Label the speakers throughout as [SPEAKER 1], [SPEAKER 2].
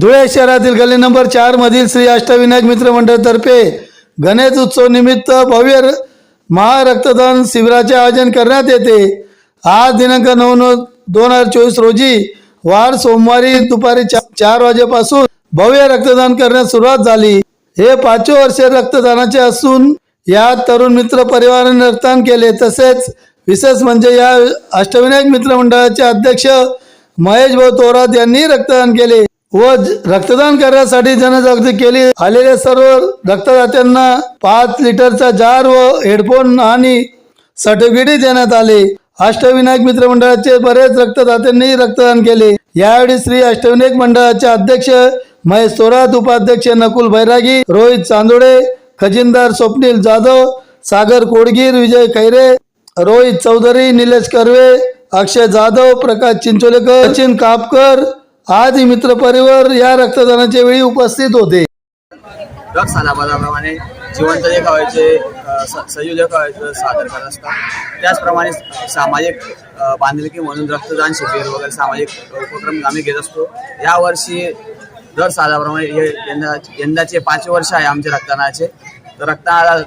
[SPEAKER 1] धुळे शहरातील गल्ली नंबर चार मधील श्री अष्टविनायक मित्र मंडळतर्फे गणेश उत्सव निमित्त भव्य र- महारक्तदान शिबिराचे आयोजन करण्यात येते. आज दिनांक नऊ नऊ दोन हजार चोवीस रोजी वार सोमवारी दुपारी चा- चार वाजेपासून भव्य रक्तदान करण्यास सुरुवात झाली. हे पाचवे वर्ष रक्तदानाचे असून या तरुण मित्र परिवाराने रक्तदान केले. तसेच विशेष म्हणजे या अष्टविनायक मित्र मंडळाचे अध्यक्ष महेश भाऊ थोरात यांनी रक्तदान केले. व रक्तदान करण्यासाठी जनजागृती केली. आलेल्या सर्व रक्तदात्यांना पाच लिटरचा जार व हेडफोन आणि सर्टिफिकेट देण्यात आले. अष्टविनायक मित्र मंडळाचे बरेच रक्तदात्यांनी रक्तदान केले. यावेळी श्री अष्टविनायक मंडळाचे अध्यक्ष महेश थोरात उपाध्यक्ष नकुल बैरागी रोहित चांदोडे खजिनदार स्वप्नील जाधव सागर कोडगीर विजय खैरे रोहित चौधरी निलेश कर्वे अक्षय जाधव प्रकाश चिंचोलेकर सचिन कापकर आदी मित्र परिवार या रक्तदानाच्या वेळी उपस्थित होते.
[SPEAKER 2] रक्त सालाबादाप्रमाणे जिवंत देखावायचे अ, स- सजीव देखावायचं सादर करत असतात. त्याचप्रमाणे सामाजिक बांधिलकी म्हणून रक्तदान शिबिर वगैरे सामाजिक उपक्रम आम्ही घेत असतो. यावर्षी दर सालाप्रमाणे हे यंदा यंदाचे पाच वर्ष आहे आमचे रक्तदानाचे. तर रक्तदानाला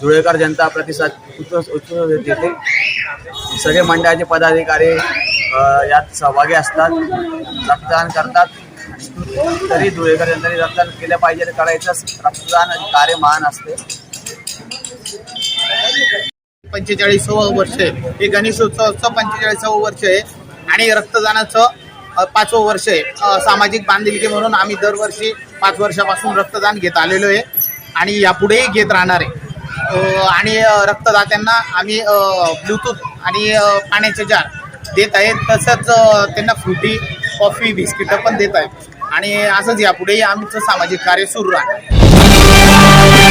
[SPEAKER 2] धुळेकर जनता प्रतिसाद उत्कृष्ट उत्कृष्ट देते. सगळे मंडळाचे पदाधिकारी यात सहभागी असतात रक्तदान करतात. तरी धुळेकर यांनी रक्तदान केलं पाहिजे ते करायचं रक्तदान कार्य महान असते.
[SPEAKER 3] पंचेचाळीसावं वर्ष आहे. हे गणेशोत्सवाचं पंचेचाळीसावं वर्ष आहे. आणि रक्तदानाचं पाचवं वर्ष आहे. सामाजिक बांधिलकी म्हणून आम्ही दरवर्षी पाच वर्षापासून रक्तदान घेत आलेलो आहे. आणि यापुढेही घेत राहणार आहे. आणि रक्तदात्यांना आम्ही ब्लूटूथ आणि पाण्याचे जार देत आहेत तसंच त्यांना फ्रुटी कॉफी बिस्किटं पण देत आहेत. आणि असंच यापुढेही आमचं सामाजिक कार्य सुरू राहणार.